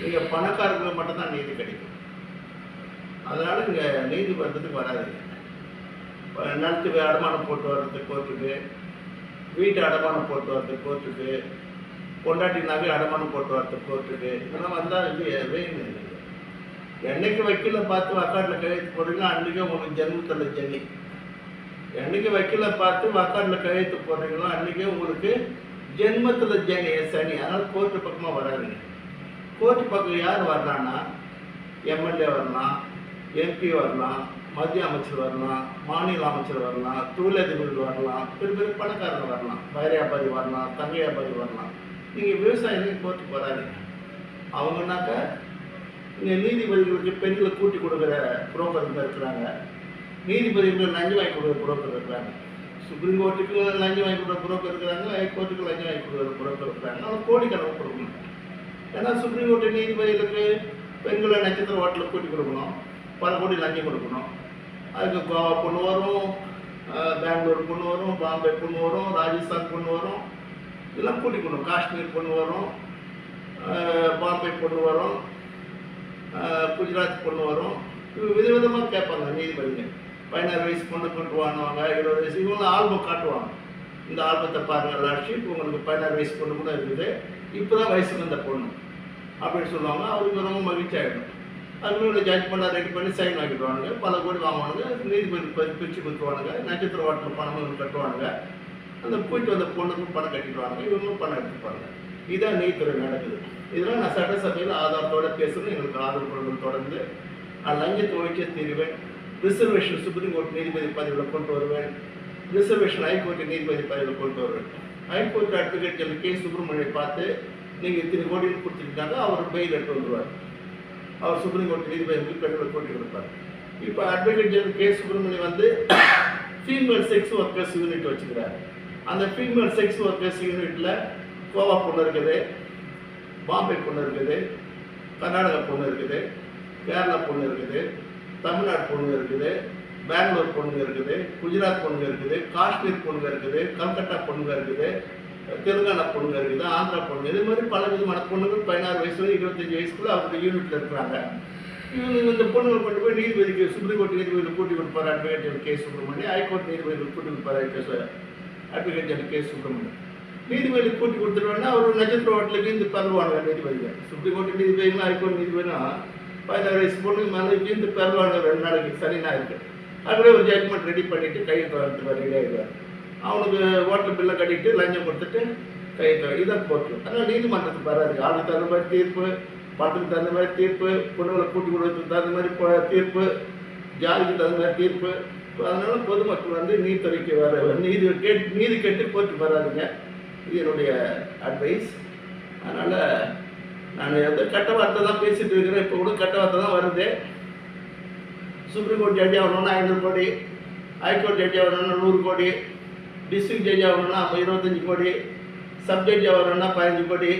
நீங்கள் பணக்காரங்களுக்கு மட்டும்தான் நீதி கிடைக்கும். அதனால் இங்கே நீதி வந்ததுக்கு வராதுங்க இப்ப நிலத்துக்கு அடமானம் போட்டு வர்றதுக்கு கோர்ட்டுக்கு வீட்டு அடமானம் போட்டு வர்றதுக்கு கோர்ட்டுக்கு பொண்டாட்டி நகை அடமானம் போட்டு வர்றதுக்கு கோர்ட்டுக்கு இதெல்லாம் வந்தால் இது வேணும் இல்லைங்க என்னைக்கு வக்கீல பார்த்து வக்காட்டில் கையெழுத்து போடுறீங்களோ அன்றைக்கே உங்களுக்கு ஜென்மத்தில் ஜெனி என்னைக்கு வக்கீல பார்த்து வக்காட்டில் கையெழுத்து போடுறீங்களோ அன்றைக்கே உங்களுக்கு ஜென்மத்தில் ஜெனி சனி. அதனால் கோர்ட்டு பக்கமாக வராதுங்க. கோர்ட்டு பக்கம் யார் வர்றான்னா எம்எல்ஏ வரலாம் எம்பி வரலாம் மத்திய அமைச்சர் வரலாம் மாநில அமைச்சர் வரலாம் தொழிலதிபர்கள் வரலாம் பெரிய பெரிய பணக்காரங்க வரலாம் வைரியாபாரி வரலாம் தங்கையாபாரி வரலாம் நீங்கள் விவசாயிகளுக்கு கோர்ட்டுக்கு வராதீங்க அவங்கனாக்கா இங்கே நீதிபதிகளுக்கு பெண்களை கூட்டி கொடுக்குற புரோக்கருங்க இருக்கிறாங்க. நீதிபதிகளுக்கு லஞ்சம் வாங்கி கொடுக்குற புரோக்கர் இருக்கிறாங்க. சுப்ரீம் கோர்ட்டுக்கு லஞ்சம் வாங்கி கொடுக்குற புரோக்கர் இருக்கிறாங்க ஹைகோர்ட்டுக்கு லஞ்சம் வாங்கி கொடுக்குற புரோக்கர் இருக்கிறாங்க. அவங்க கோடிக்கணக்கு ஏன்னா சுப்ரீம் கோர்ட்டு நீதிபதிகளுக்கு பெண்களை நட்சத்திர ஹோட்டலுக்கு கூட்டி கொடுக்கணும். பல கோடி லஞ்சம் கொடுக்கணும். அதுக்கு கோவா பொண்ணு வரும் பெங்களூர் பொண்ணு வரும் பாம்பே பொண்ணு வரும் ராஜஸ்தான் பொண்ணு வரும். இதெல்லாம் கூட்டி கொடுக்கணும். காஷ்மீர் பொண்ணு வரும் பாம்பே பொண்ணு வரும் குஜராத் பொண்ணு வரும். விதவிதமாக கேட்பாங்க நீதிபதிகள். பதினாறு வயசு பொண்ணு கொண்டு வாங்குவாங்க இருபது வயசு இவங்க ஆல்பம் காட்டுவாங்க. இந்த ஆல்பத்தை பாருங்க இப்போ உங்களுக்கு பதினாறு வயசு பொண்ணு கூட இருக்குது. இப்போ தான் வயசுக்கு வந்த பொண்ணு. அப்படின்னு சொல்லுவாங்க. அவருக்கு ரொம்ப மகிழ்ச்சி ஆகிடும் அதுக்குள்ள ஜட்ஜ்மெண்ட்டாக ரெடி பண்ணி சைன் வாங்கிடுவானுங்க. பல கோடி வாங்குவானுங்க. நீதிபதி பிரித்து கொடுத்துருவானுங்க நட்சத்திர வாட்டில் பணம் கட்டுவானுங்க. அந்த போயிட்டு வந்த பொண்ணுக்கும் பணம் கட்டிடுவானுங்க. இவங்களும் பணம் எடுத்துப்பாங்க. இதான் நீதித்துறை நடக்குது. இதெல்லாம் நான் சட்டசபையில் ஆதாரத்தோட பேசணும். எங்களுக்கு ஆதரவு குரல்கள் தொடர்ந்து நான் லஞ்சத்தை ஒழிக்க தீருவேன். ரிசர்வேஷன் சுப்ரீம் கோர்ட் நீதிபதி பதவியில் கொண்டு வருவேன். ரிசர்வேஷன் ஹைகோர்ட்டு நீதிபதி பதவியில் கொண்டு வருவார் high court advocate general K. சுப்பிரமணியை பார்த்து நீங்கள் இத்தனை கோடின்னு கொடுத்துருக்காங்க அவர் பெயில் எடுத்து வந்துடுவார் அவர் சுப்ரீம் கோர்ட் நீதிபதி பெண்களை கோட்டி கொடுப்பார் இப்போ அட்வொகேட் ஜெனரல் கே. சுப்பிரமணி வந்து ஃபீமேல் செக்ஸ் ஒர்க்கர்ஸ் யூனிட் வச்சுக்கிறார். அந்த ஃபீமேல் செக்ஸ் ஒர்க்கர்ஸ் யூனிட்டில் கோவா பொண்ணு இருக்குது பாம்பே பொண்ணு இருக்குது கர்நாடகா பொண்ணு இருக்குது கேரளா பொண்ணு இருக்குது தமிழ்நாடு பொண்ணு இருக்குது பெங்களூர் பொண்ணுங்க இருக்குது குஜராத் பொண்ணுங்க இருக்குது காஷ்மீர் பொண்ணுங்க இருக்குது கல்கட்டா பொண்ணுங்க இருக்குது தெலுங்கானா பொண்ணுங்க இருக்குது ஆந்திரா பொண்ணுங்க இது மாதிரி பல விதமான பொண்ணுங்கள் பதினாறு வயசுல இருபத்தஞ்சு வயசுக்குள்ள அவங்க யூனிட்ல இருக்கிறாங்க. இவங்க இந்த பொண்ணுங்களை கொண்டு போய் நீதிபதிக்கு சுப்ரீம் கோர்ட் நீதிபதியில் கூட்டி கொடுப்பாரு? Advocate general K Subramaniam high court நீதிபதியில் கூட்டி கொடுப்பாரு? அட்வொகேட் ஜெனரல் கே சுப்பிரமணியம் நீதிபதி கூட்டி கொடுத்துருவாங்கன்னா அவர் நட்சத்திர ஹோட்டலுக்கு இந்த பரவாங்க நீதிபதிகள். சுப்ரீம் கோர்ட் நீதிபதினா ஹைகோர்ட் நீதிபதினா பதினாறு வயசு பொண்ணு மேலே இந்த பரவாங்க ரெண்டு நாளைக்கு சனி ஞாயிறு. அப்படியே ஒரு ஜட்மெண்ட் ரெடி பண்ணிட்டு கையெழுத்து வரத்துக்கு வரையிலே ஆகிடுவார் அவனுக்கு ஹோட்டல் பில்லை கட்டிட்டு லஞ்சம் கொடுத்துட்டு கையெழுத்து இதான் கோர்ட்டு அதனால் நீதிமன்றத்துக்கு வராது ஆளுக்கு தகுந்த மாதிரி தீர்ப்பு பணத்துக்கு தகுந்த மாதிரி தீர்ப்பு பொண்ணுகளை கூட்டி கொடுத்துக்கு தகுந்த மாதிரி தீர்ப்பு ஜாதிக்கு தகுந்த மாதிரி தீர்ப்பு. அதனால் அதனால பொதுமக்கள் வந்து நீதித்துறைக்கு வர நீதி கேட் நீதி கேட்டு கோர்ட்டுக்கு வராதுங்க இது என்னுடைய அட்வைஸ் அதனால் நான் வந்து கட்ட வார்த்தை தான் பேசிட்டு இருக்கிறேன். இப்போ கூட கட்ட வார்த்தை தான் வருது. சுப்ரீம் கோர்ட் ஜட்ஜி ஆகணும்னா ஐநூறு கோடி ஹைகோர்ட் ஜட்ஜி ஆகணும்னா நூறு கோடி டிஸ்ட்ரிக்ட் ஜட்ஜி ஆகணும்னா இருபத்தஞ்சி கோடி சப் ஜட்ஜி ஆகணும்னா பதினஞ்சு கோடி